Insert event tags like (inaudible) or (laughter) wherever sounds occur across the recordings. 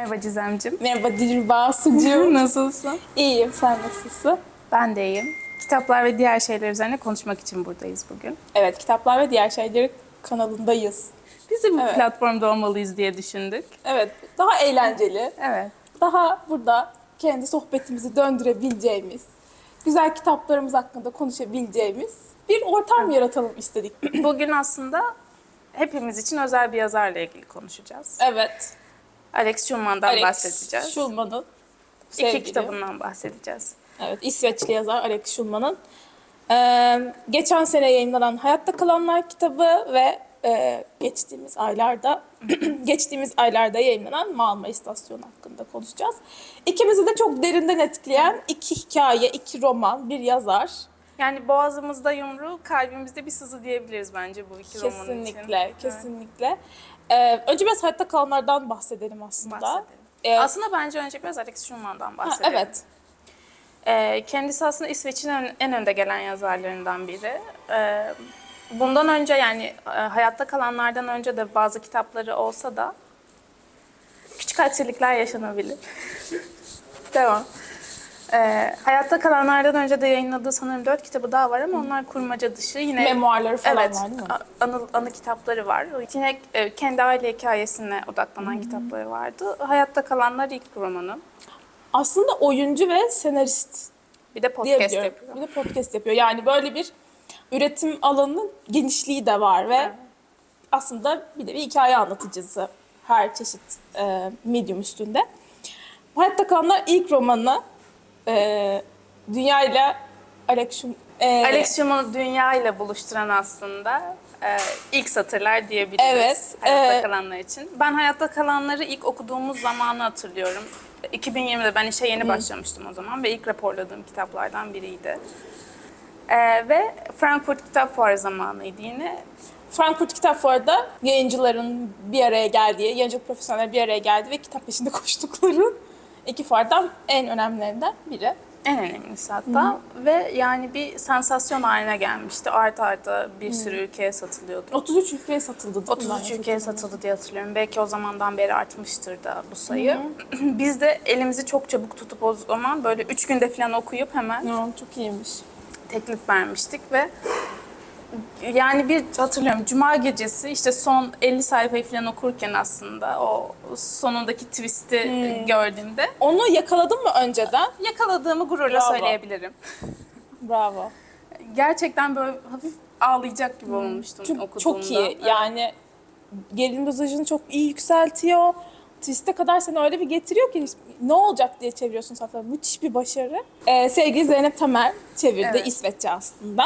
Merhaba Cizemcim. Merhaba Dilruba Sucu. (laughs) Nasılsın? İyiyim, sen nasılsın? Ben de iyiyim. Kitaplar ve diğer şeyler üzerine konuşmak için buradayız bugün. Evet, Kitaplar ve Diğer Şeyleri kanalındayız. Biz de bu Evet. platformda olmalıyız diye düşündük. Evet, daha eğlenceli, Evet. daha burada kendi sohbetimizi döndürebileceğimiz, güzel kitaplarımız hakkında konuşabileceğimiz bir ortam yaratalım istedik. Bugün aslında hepimiz için özel bir yazarla ilgili konuşacağız. Evet. Alex Schulman'dan Alex bahsedeceğiz. Schulman'ın İki sevgili- kitabından bahsedeceğiz. Evet, İsveçli yazar Alex Schulman'ın eee, geçen sene yayınlanan Hayatta Kalanlar kitabı ve eee, geçtiğimiz aylarda (clears throat) geçtiğimiz aylarda yayınlanan Malma İstasyonu hakkında konuşacağız. İkimizi de çok derinden etkileyen iki hikaye, iki roman, bir yazar. Yani boğazımızda yumru, kalbimizde bir sızı diyebiliriz bence bu iki roman için. Kesinlikle, kesinlikle. Eee, önce biraz Hayatta Kalanlardan bahsedelim aslında. Bahsedelim. Eee, Aslında bence önce biraz Alex Schulman'dan ha, bahsedelim. evet, Ee, kendisi aslında İsveç'in en, en önde gelen yazarlarından biri. Ee, bundan önce yani e, hayatta kalanlardan önce de bazı kitapları olsa da küçük aksilikler yaşanabilir. (laughs) Devam. Ee, hayatta kalanlardan önce de yayınladığı sanırım dört kitabı daha var ama onlar kurmaca dışı. Yine memuarları falan evet, var değil mi? anı, anı kitapları var. Yine e, kendi aile hikayesine odaklanan kitapları vardı. Hayatta kalanlar ilk romanı. Aslında oyuncu ve senarist Bir de podcast yapıyor. Bir de podcast yapıyor. Yani böyle bir üretim alanının genişliği de var ve aslında bir de bir hikaye anlatıcısı her çeşit e, medium üstünde. Hayatta Kalanlar ilk romanı e, Dünya ile Alex Schum- e, Alex Schulman'ı dünya ile buluşturan aslında e, ilk satırlar diyebiliriz Evet, hayatta e, kalanlar için. Ben hayatta kalanları ilk okuduğumuz zamanı hatırlıyorum. 2020'de ben işe yeni başlamıştım o zaman ve ilk raporladığım kitaplardan biriydi. E, ve Frankfurt Kitap Fuarı zamanıydı yine. Frankfurt Kitap Fuarı'da yayıncıların bir araya geldiği, yayıncılık profesyoneller bir araya geldi ve kitap peşinde (laughs) koştukları iki fuardan en önemlilerinden biri. En önemlisi hatta ve yani bir sansasyon haline gelmişti. Art arda bir sürü ülkeye satılıyordu. 33 ülkeye satıldı. değil mi? 33 ülkeye satıldı diye hatırlıyorum. Belki o zamandan beri artmıştır da bu sayı. (clears throat) Biz de elimizi çok çabuk tutup o zaman böyle 3 günde falan okuyup hemen Ya, çok iyiymiş. teklif vermiştik ve yani bir hatırlıyorum cuma gecesi işte son 50 sayfayı falan okurken aslında o sonundaki twist'i gördüğümde Onu yakaladın mı önceden? yakaladığımı gururla Bravo. söyleyebilirim. (laughs) Bravo. Gerçekten böyle hafif ağlayacak gibi olmuştum Çok, okuduğumda. çok iyi. Yani gerilim dozajını çok iyi yükseltiyor. Twist'e kadar seni öyle bir getiriyor ki ne olacak diye çeviriyorsun zaten. Müthiş bir başarı. Ee, sevgili Zeynep Tamer çevirdi Evet. İsveççe aslında.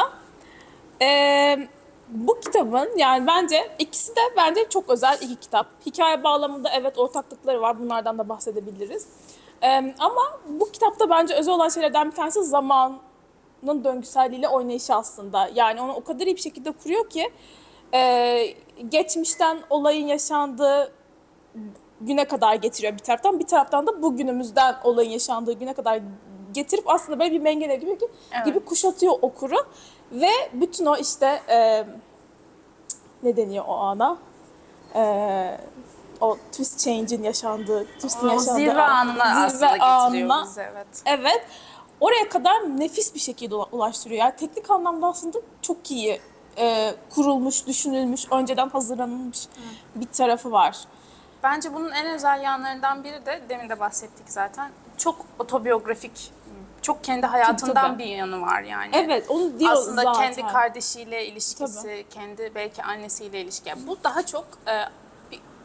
Ee, bu kitabın yani bence ikisi de bence çok özel iki kitap. Hikaye bağlamında evet ortaklıkları var. Bunlardan da bahsedebiliriz. Ee, ama bu kitapta bence özel olan şeylerden bir tanesi zamanın döngüselliğiyle oynayışı aslında. Yani onu o kadar iyi bir şekilde kuruyor ki e, geçmişten olayın yaşandığı güne kadar getiriyor bir taraftan. Bir taraftan da bugünümüzden olayın yaşandığı güne kadar getirip aslında böyle bir mengene gibi, Evet. gibi kuşatıyor okuru. Ve bütün o işte e, ne deniyor o ana? E, o twist change'in yaşandığı, twist'in yaşandığı zirve an- anına zirve aslında anına bizi evet. Evet. Oraya kadar nefis bir şekilde ula- ulaştırıyor. Yani teknik anlamda aslında çok iyi e, kurulmuş, düşünülmüş, önceden hazırlanılmış bir tarafı var. Bence bunun en özel yanlarından biri de demin de bahsettik zaten. Çok otobiyografik, çok kendi hayatından tabii. bir yanı var yani. Evet, onu diyor Aslında zaten. kendi kardeşiyle ilişkisi, kendi belki annesiyle ilişki. Yani Bu daha çok e,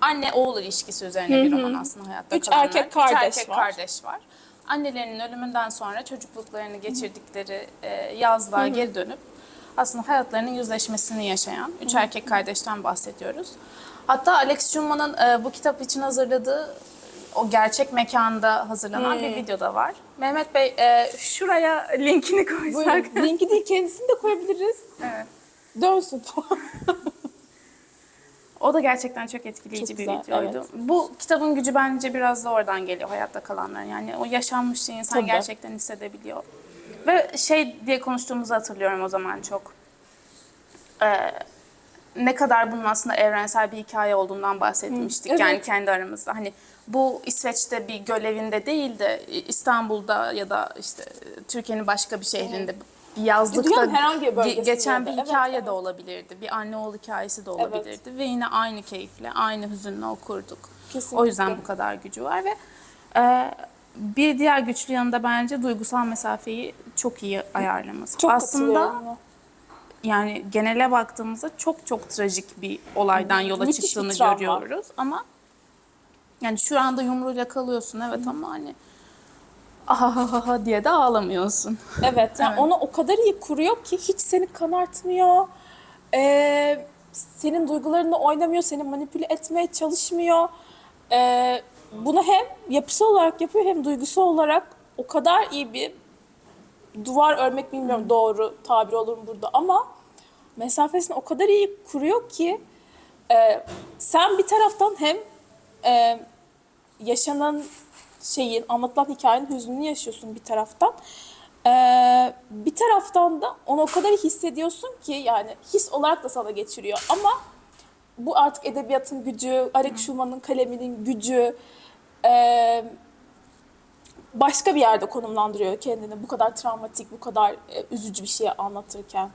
anne oğul ilişkisi üzerine bir roman aslında hayatta Üç kalanlar. erkek Üç kardeş erkek var. kardeş var. Annelerinin ölümünden sonra çocukluklarını geçirdikleri e, yazlığa geri dönüp aslında hayatlarının yüzleşmesini yaşayan üç erkek kardeşten bahsediyoruz. Hatta Alex Schulman'ın e, bu kitap için hazırladığı o gerçek mekanda hazırlanan bir video da var. Mehmet Bey e, şuraya linkini koysak. Buyurun. Linki değil kendisini de koyabiliriz. Evet. Dönsün. O da gerçekten çok etkileyici Çok bir güzel, videoydu. evet. Bu kitabın gücü bence biraz da oradan geliyor hayatta kalanların. Yani o yaşanmışlığı insan Tabii. gerçekten hissedebiliyor. Ve şey diye konuştuğumuzu hatırlıyorum o zaman çok. Ee, ne kadar bunun aslında evrensel bir hikaye olduğundan bahsetmiştik. Evet. Yani kendi aramızda. Hani bu İsveç'te bir görevinde değil de İstanbul'da ya da işte Türkiye'nin başka bir şehrinde bir yazlıkta herhangi bir geçen bir evet, hikaye evet. de olabilirdi. Bir anne oğul hikayesi de olabilirdi ve yine aynı keyifle, aynı hüzünle okurduk. Kesinlikle. O yüzden bu kadar gücü var ve e, bir diğer güçlü yanı da bence duygusal mesafeyi çok iyi ayarlaması. Çok Aslında yani genele baktığımızda çok çok trajik bir olaydan yola Müthiş çıktığını görüyoruz ama yani şu anda yumruğuyla kalıyorsun evet ama hani ahahaha diye de ağlamıyorsun. Evet, yani Evet. onu o kadar iyi kuruyor ki hiç seni kanartmıyor. Ee, senin duygularını oynamıyor, seni manipüle etmeye çalışmıyor. Ee, bunu hem yapısal olarak yapıyor hem duygusal olarak o kadar iyi bir duvar örmek bilmiyorum doğru tabir olur mu burada ama mesafesini o kadar iyi kuruyor ki e, sen bir taraftan hem e, yaşanan şeyin, anlatılan hikayenin hüznünü yaşıyorsun bir taraftan. Ee, bir taraftan da onu o kadar hissediyorsun ki yani his olarak da sana geçiriyor. Ama bu artık edebiyatın gücü, Arek Schumann'ın kaleminin gücü ee, başka bir yerde konumlandırıyor kendini bu kadar travmatik, bu kadar e, üzücü bir şeyi anlatırken.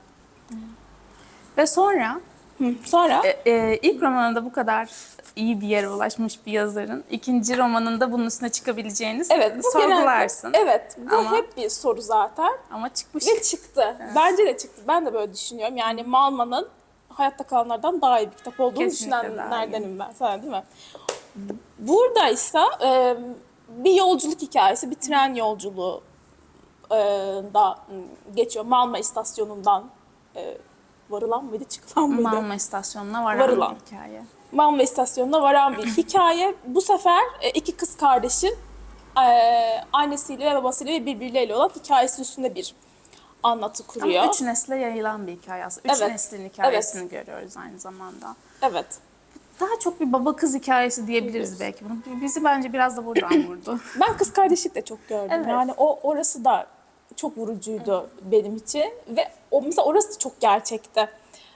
Ve sonra Hı. Sonra e, e, ilk romanında bu kadar iyi bir yere ulaşmış bir yazarın ikinci romanında bunun üstüne çıkabileceğini evet bu sorgularsın. genelde- evet bu Ama- hep bir soru zaten. Ama çıkmış. Ve çıktı. Bence de çıktı. Ben de böyle düşünüyorum. Yani Malman'ın hayatta kalanlardan daha iyi bir kitap olduğunu Kesinlikle düşünenlerdenim ben. Sana değil mi? Burada ise e, bir yolculuk hikayesi, bir tren yolculuğu e, da geçiyor. Malma istasyonundan e, varılan mıydı, çıkılan mıydı? Malma istasyonuna varan Varılan. bir hikaye. Malma istasyonuna varan bir (clears throat) hikaye. Bu sefer e, iki kız kardeşin e, annesiyle ve babasıyla birbirleriyle olan hikayesi üstünde bir anlatı kuruyor. Ama üç nesle yayılan bir hikaye aslında. Üç Evet. neslin hikayesini görüyoruz aynı zamanda. Evet. Daha çok bir baba kız hikayesi diyebiliriz belki bunu. Bizi bence biraz da buradan (clears throat) vurdu. Ben kız kardeşlik de çok gördüm. Evet. Yani o orası da çok vurucuydu benim için ve o mesela orası da çok gerçekti.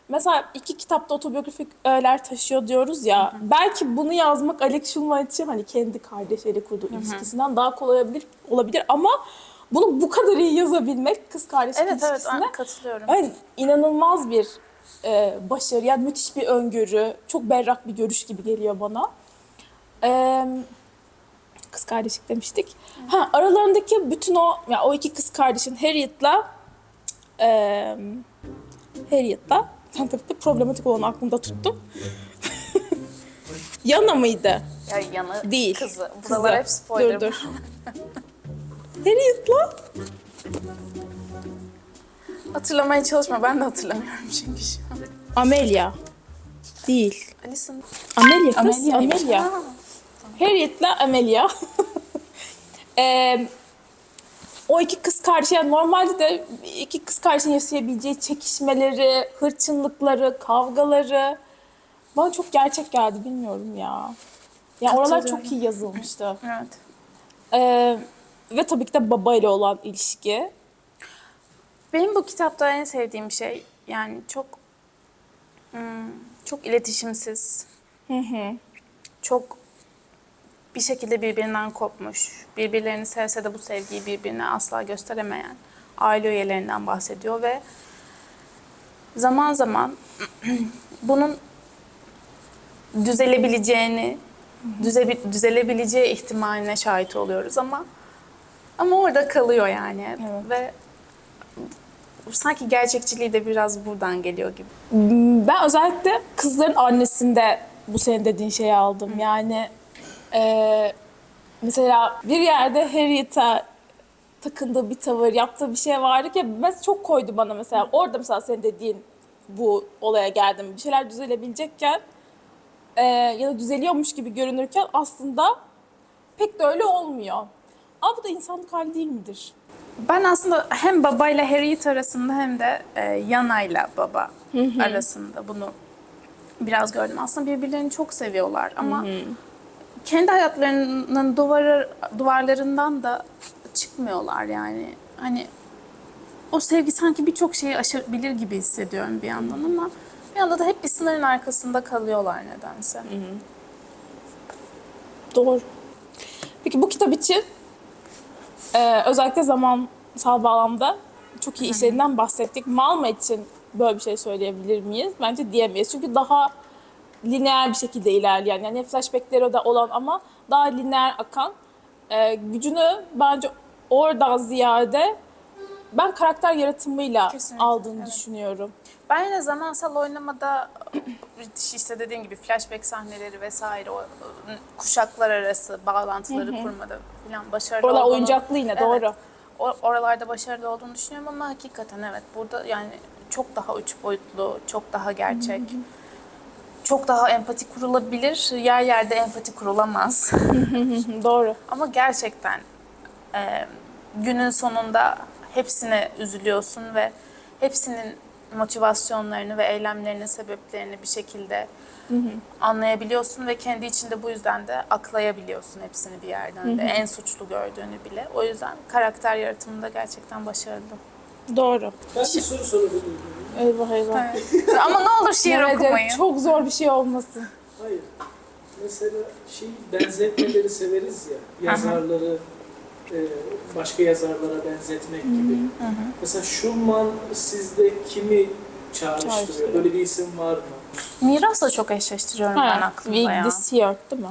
Mesela iki kitapta otobiyografik öğeler taşıyor diyoruz ya. Belki bunu yazmak Alex Schulman için hani kendi kardeşleriyle kurduğu ilişkisinden daha kolay olabilir, olabilir ama bunu bu kadar iyi yazabilmek kız kardeş evet evet ilişkisine ben katılıyorum. yani inanılmaz bir e, başarı, yani müthiş bir öngörü, çok berrak bir görüş gibi geliyor bana. E, kız kardeşlik demiştik. Ha, aralarındaki bütün o, yani o iki kız kardeşin Harriet'la e, Harriet'la ben tabii de problematik olanı aklımda tuttum. (laughs) Yana mıydı? Ya yanı Değil. kızı. Buralar hep spoiler. Dur dur. Harriet'la (laughs) Hatırlamaya çalışma ben de hatırlamıyorum çünkü şu an. Amelia. Değil. Alice'ın Amelia kız. Amelia. Ha. Harriet'le Amelia. (laughs) Eee, o iki kız kardeş, yani normalde de iki kız kardeşin yaşayabileceği çekişmeleri, hırçınlıkları, kavgaları bana çok gerçek geldi bilmiyorum ya. Ya oralar çok iyi yazılmıştı. Evet. Eee, ve tabii ki de baba ile olan ilişki. Benim bu kitapta en sevdiğim şey yani çok hmm, çok iletişimsiz. Çok bir şekilde birbirinden kopmuş, birbirlerini sevse de bu sevgiyi birbirine asla gösteremeyen aile üyelerinden bahsediyor ve zaman zaman (clears throat) bunun düzelebileceğini, düze, düzelebileceği ihtimaline şahit oluyoruz ama ama orada kalıyor yani. Evet. ve sanki gerçekçiliği de biraz buradan geliyor gibi. Ben özellikle kızların annesinde bu senin dediğin şeyi aldım. Yani eee, mesela bir yerde Harriet'a takındığı bir tavır, yaptığı bir şey vardı ki mesela çok koydu bana mesela. Orada mesela senin dediğin bu olaya geldim. Bir şeyler düzelebilecekken eee, ya da düzeliyormuş gibi görünürken aslında pek de öyle olmuyor. Ama bu da insanlık hali değil midir? Ben aslında hem babayla Harriet arasında hem de e, Yana'yla baba arasında bunu biraz gördüm. Aslında birbirlerini çok seviyorlar ama kendi hayatlarının duvarı, duvarlarından da çıkmıyorlar yani. Hani o sevgi sanki birçok şeyi aşabilir gibi hissediyorum bir yandan ama bir yanda da hep bir sınırın arkasında kalıyorlar nedense. Doğru. Peki bu kitap için e, özellikle zamansal bağlamda çok iyi işlerinden bahsettik. Malma için böyle bir şey söyleyebilir miyiz? Bence diyemeyiz. Çünkü daha lineer bir şekilde ilerleyen, yani flashbackleri de olan ama daha lineer akan e, gücünü bence oradan ziyade ben karakter yaratımıyla Kesinlikle, aldığını evet. düşünüyorum. Ben yine zamansal oynamada (clears throat) işte dediğim gibi flashback sahneleri vesaire o kuşaklar arası bağlantıları kurmada falan başarılı Oralar olduğunu- oyuncaklı yine Evet. doğru. Oralarda başarılı olduğunu düşünüyorum ama hakikaten evet burada yani çok daha üç boyutlu, çok daha gerçek. Çok daha empati kurulabilir. Yer yerde empati kurulamaz. (laughs) Doğru. Ama gerçekten e, günün sonunda hepsine üzülüyorsun ve hepsinin motivasyonlarını ve eylemlerinin sebeplerini bir şekilde anlayabiliyorsun ve kendi içinde bu yüzden de aklayabiliyorsun hepsini bir yerden de en suçlu gördüğünü bile. O yüzden karakter yaratımında gerçekten başarılı. Doğru. Ben bir soru sorabilir Eyvah eyvah. Ama ne olur şiir Evet, evet, okumayın. çok zor bir şey olmasın. Hayır. Mesela şey benzetmeleri severiz ya. Yazarları e, başka yazarlara benzetmek gibi. Mesela Schulman sizde kimi çağrıştırıyor? Çağrıştırıyor. Böyle bir isim var mı? Mirasla çok eşleştiriyorum ben Ha, aklımda ya. This year değil mi?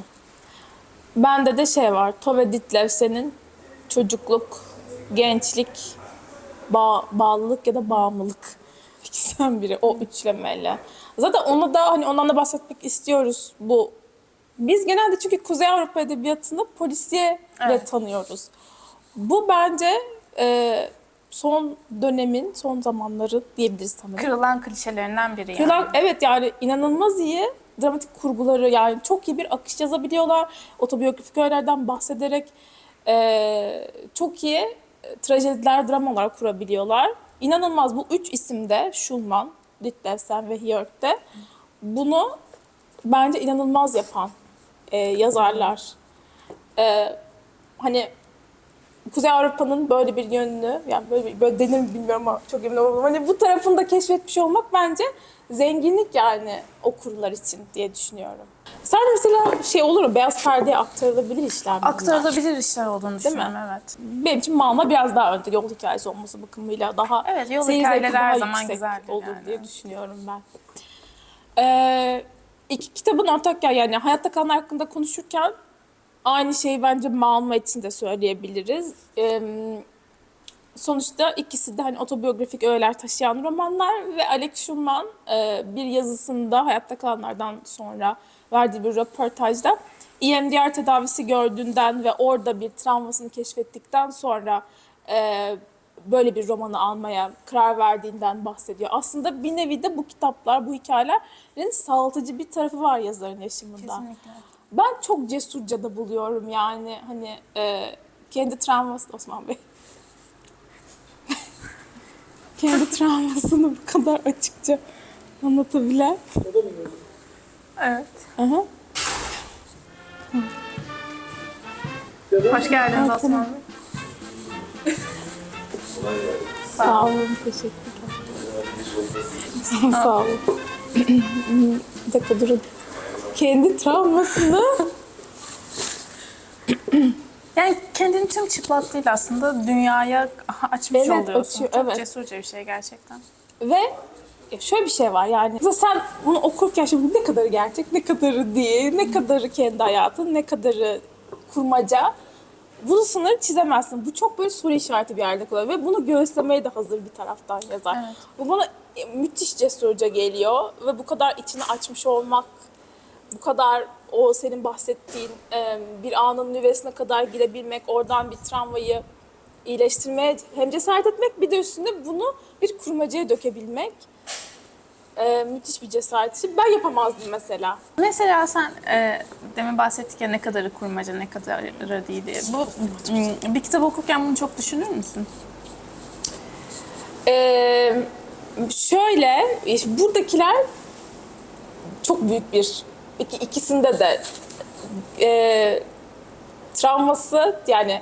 Bende de şey var. Tove Ditlevsen'in çocukluk, gençlik, bağ, bağlılık ya da bağımlılık. İkisinden biri o üçlemeyle. Zaten onu da hani ondan da bahsetmek istiyoruz bu. Biz genelde çünkü Kuzey Avrupa Edebiyatı'nı polisiye Evet. tanıyoruz. Bu bence e, son dönemin, son zamanları diyebiliriz sanırım. Kırılan klişelerinden biri yani. Kırılan, evet yani inanılmaz iyi dramatik kurguları yani çok iyi bir akış yazabiliyorlar. Otobiyografik öğelerden bahsederek eee, çok iyi e, trajediler, dramalar kurabiliyorlar. İnanılmaz bu üç isimde Schulman, Ditlevsen ve Hjort de bunu bence inanılmaz yapan e, yazarlar. E, hani Kuzey Avrupa'nın böyle bir yönünü, yani böyle, böyle denir mi bilmiyorum ama çok emin olamadım. Hani bu tarafını da keşfetmiş olmak bence zenginlik yani okurlar için diye düşünüyorum. Sen mesela şey olur mu? Beyaz perdeye aktarılabilir işler mi bunlar? Aktarılabilir işler olduğunu düşünüyorum evet. Benim için Malma biraz daha önde yol hikayesi olması bakımıyla daha Evet, yol seyir hikayeleri her daha zaman yüksek güzeldir olur yani. diye düşünüyorum ben. Ee, iki kitabın ortak ya yani hayatta kalanlar hakkında konuşurken aynı şeyi bence Malma için de söyleyebiliriz. Ee, sonuçta ikisi de hani otobiyografik öğeler taşıyan romanlar ve Alex Schulman e, bir yazısında hayatta kalanlardan sonra verdiği bir röportajda EMDR tedavisi gördüğünden ve orada bir travmasını keşfettikten sonra e, böyle bir romanı almaya karar verdiğinden bahsediyor. Aslında bir nevi de bu kitaplar, bu hikayelerin sağaltıcı bir tarafı var yazarın yaşamında. Kesinlikle. Ben çok cesurca da buluyorum yani hani e, kendi travması Osman Bey. Kendi travmasını bu kadar açıkça anlatabilen. Evet. Aha. Hoş geldiniz Osman Bey. Sağ olun, teşekkürler. Sağ olun. bir dakika durun. Kendi travmasını Yani kendini tüm çıplaklığıyla aslında dünyaya açmış Evet, oluyorsun. açıyor, Çok evet. cesurca bir şey gerçekten. Ve ya şöyle bir şey var yani. Mesela sen bunu okurken şimdi ne kadarı gerçek, ne kadarı değil, ne kadarı kendi hayatın, ne kadarı kurmaca. Bunu sınırı çizemezsin. Bu çok böyle soru işareti bir yerde kalıyor ve bunu göğüslemeye de hazır bir taraftan yazar. Evet. Bu bana müthiş cesurca geliyor ve bu kadar içini açmış olmak, bu kadar o senin bahsettiğin e, bir anın nüvesine kadar girebilmek, oradan bir travmayı iyileştirmeye hem cesaret etmek bir de üstüne bunu bir kurmacaya dökebilmek e, müthiş bir cesaret. Şimdi Ben yapamazdım mesela. Mesela sen e, demin bahsettik ya ne kadarı kurmaca ne kadarı değil diye. Bu bir kitap okurken bunu çok düşünür müsün? Ee, şöyle, buradakiler çok büyük bir, iki, ikisinde de e, travması yani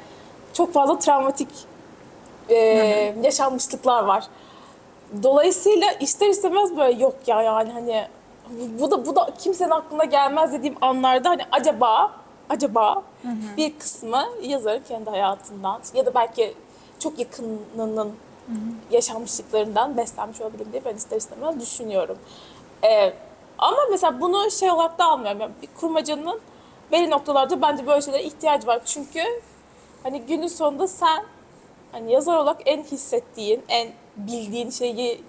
çok fazla travmatik e, yaşanmışlıklar var. Dolayısıyla ister istemez böyle yok ya yani hani bu da bu da kimsenin aklına gelmez dediğim anlarda hani acaba acaba bir kısmı yazarın kendi hayatından ya da belki çok yakınının yaşanmışlıklarından beslenmiş olabilir diye ben ister istemez düşünüyorum. Ee, ama mesela bunu şey olarak da almıyorum. Yani bir kurmacanın belli noktalarda bence böyle şeylere ihtiyacı var. Çünkü hani günün sonunda sen hani yazar olarak en hissettiğin, en bildiğin şeyi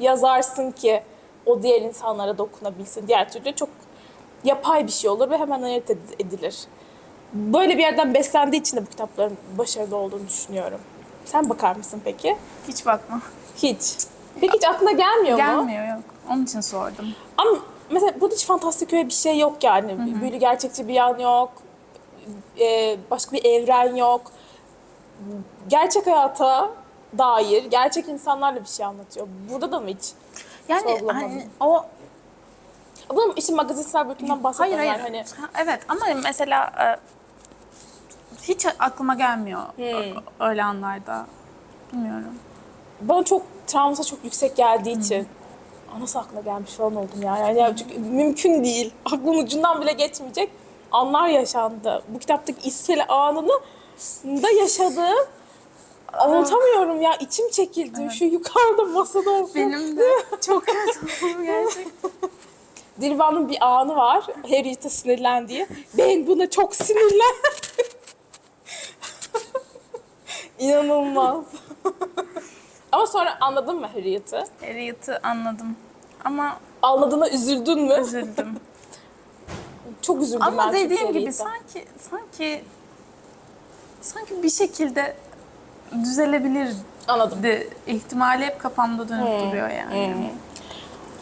yazarsın ki o diğer insanlara dokunabilsin. Diğer türlü çok yapay bir şey olur ve hemen ayırt ed- edilir. Böyle bir yerden beslendiği için de bu kitapların başarılı olduğunu düşünüyorum. Sen bakar mısın peki? Hiç bakma. Hiç. Peki hiç aklına gelmiyor mu? Gelmiyor yok. Onun için sordum. Ama mesela burada hiç fantastik öyle bir şey yok yani. Büyülü gerçekçi bir yan yok. Ee, başka bir evren yok. Gerçek hayata dair, gerçek insanlarla bir şey anlatıyor. Burada da mı hiç? Yani hani o Bunun işte magazinsel boyutundan hayır bahsetmiyorum. hayır. Yani hani Ha, evet ama mesela e, hiç aklıma gelmiyor ö- öyle anlarda. Bilmiyorum. bana çok travması çok yüksek geldiği için "Aa, nasıl aklına gelmiş falan oldum ya. Yani, yani çünkü mümkün değil. Aklımın ucundan bile geçmeyecek anlar yaşandı. Bu kitaptaki İskele anını da yaşadığım anlatamıyorum ya. içim çekildi. Şu yukarıda masada (laughs) oturup Benim de çok kötü gerçekten. Dilvan'ın bir anı var. Harriet'e sinirlendiği. Ben buna çok sinirlendim. (laughs) İnanılmaz. Ama sonra anladın mı Harriet'ı? Harriet'ı anladım. Ama Anladığına üzüldün mü? üzüldüm. (laughs) Çok üzüldüm Ama ben çünkü dediğim gibi Harriet'e. sanki sanki sanki bir şekilde düzelebilirdi. Anladım. ihtimali hep kafamda dönüp duruyor yani.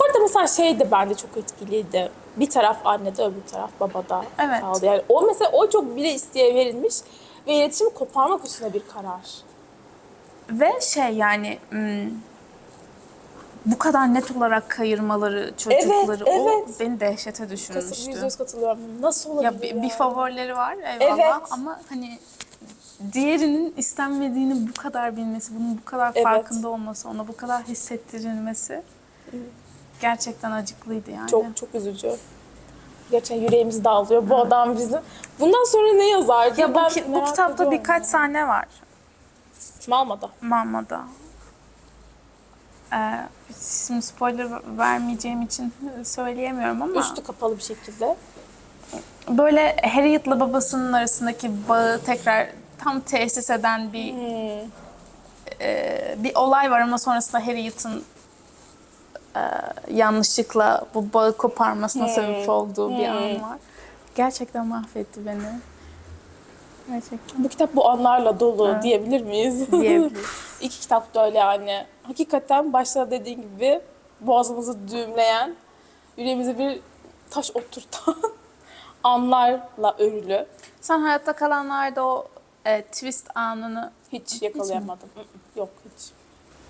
Orada mesela şey de bence çok etkiliydi. Bir taraf annede öbür taraf babada Evet. kaldı. Yani o mesela o çok bile isteye verilmiş ve iletişimi koparmak üstüne bir karar. Ve şey yani bu kadar net olarak kayırmaları çocukları o evet. beni dehşete düşürmüştü. yüz yüz katılıyorum. Nasıl olabilir Ya bir, ya? bir favorileri var eyvallah Evet. ama hani diğerinin istenmediğini bu kadar bilmesi, bunun bu kadar Evet. farkında olması, ona bu kadar hissettirilmesi gerçekten acıklıydı yani. Çok çok üzücü. Gerçekten yüreğimiz dağılıyor. Bu adam bizim. Bundan sonra ne yazar? ya bu, ki- bu kitapta ediyorum birkaç sahne var. Malmada. Mama'da. Ee, şimdi spoiler vermeyeceğim için söyleyemiyorum ama Üstü kapalı bir şekilde. böyle Harriet'la babasının arasındaki bağı tekrar tam tesis eden bir Hmm. e, bir olay var ama sonrasında Harriet'ın e, yanlışlıkla bu bağı koparmasına Hmm. sebep olduğu bir Hmm. an var. Gerçekten mahvetti beni. Gerçekten Bu kitap bu anlarla dolu Evet. diyebilir miyiz? diyebiliriz. (laughs) İki kitap da öyle yani. Hakikaten başta dediğin gibi boğazımızı düğümleyen, yüreğimize bir taş oturtan (laughs) anlarla örülü. Sen hayatta kalanlarda o e, twist anını Hiç yakalayamadım. Mm, Yok hiç.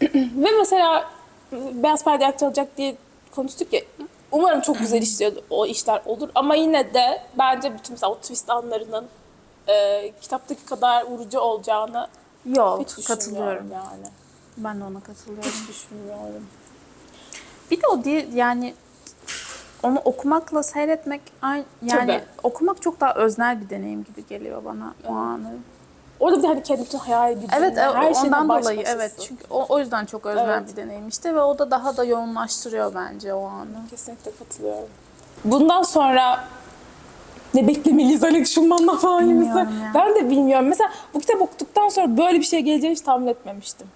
(clears throat) Ve mesela Beyaz Perde aktarılacak diye konuştuk ya. Umarım çok güzel işler, o işler olur. Ama yine de bence bütün mesela o twist anlarının e, kitaptaki kadar vurucu olacağını yok hiç katılıyorum. yani. Ben de ona katılıyorum. Hiç düşünmüyorum. Bir de o değil yani onu okumakla seyretmek aynı yani Tabii. okumak çok daha öznel bir deneyim gibi geliyor bana o anı. Orada bir de hani kendi bütün hayal gücünle, Evet e, her şeyine ondan baş dolayı başasın. evet çünkü o, o yüzden çok öznel Evet. bir deneyim işte ve o da daha da yoğunlaştırıyor bence o anı. Kesinlikle katılıyorum. Bundan sonra ne beklemeliyiz Alex Schumann'dan falan gibi. Bilmiyorum ya. Ben de bilmiyorum. Mesela bu kitap okuduktan sonra böyle bir şey geleceğini hiç tahmin etmemiştim.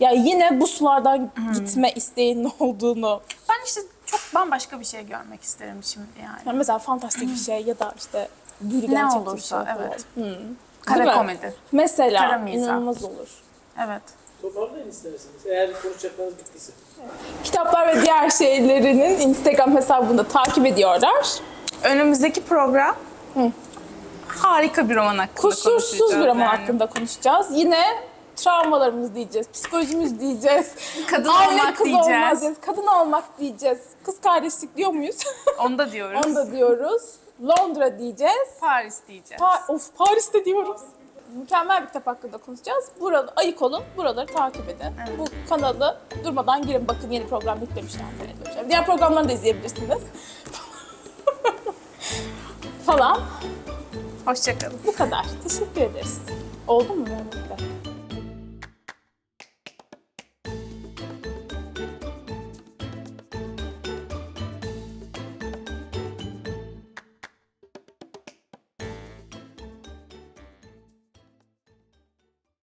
Ya yine bu sulardan gitme isteğinin (laughs) olduğunu. Ben işte çok bambaşka bir şey görmek isterim şimdi yani. Yani mesela fantastik bir şey ya da işte büyülü Ne gerçekçi bir olursa, şey evet. falan. Hı. Kara komedi. Mesela Kara inanılmaz olur. Evet. Toparlayın isterseniz. Eğer konuşacaklarınız bittiyse. Kitaplar ve diğer şeylerinin Instagram hesabında takip ediyorlar. Önümüzdeki program harika bir roman hakkında Kusursuz bir roman yani. hakkında konuşacağız. Yine travmalarımız diyeceğiz, psikolojimiz diyeceğiz. Kadın Anne olmak kız diyeceğiz. olmaz diyeceğiz, kadın olmak diyeceğiz. Kız kardeşlik diyor muyuz? (laughs) Onu da diyoruz. Onu da diyoruz. Londra diyeceğiz. Paris diyeceğiz. Pa- of Paris'te diyoruz. Mükemmel bir kitap hakkında konuşacağız. Burada ayık olun, buraları takip edin. Evet. Bu kanalı durmadan girin bakın yeni program falan. Diğer programları da izleyebilirsiniz. Falan. Hoşçakalın. Bu kadar. Teşekkür ederiz. Oldu mu Mehmet Bey?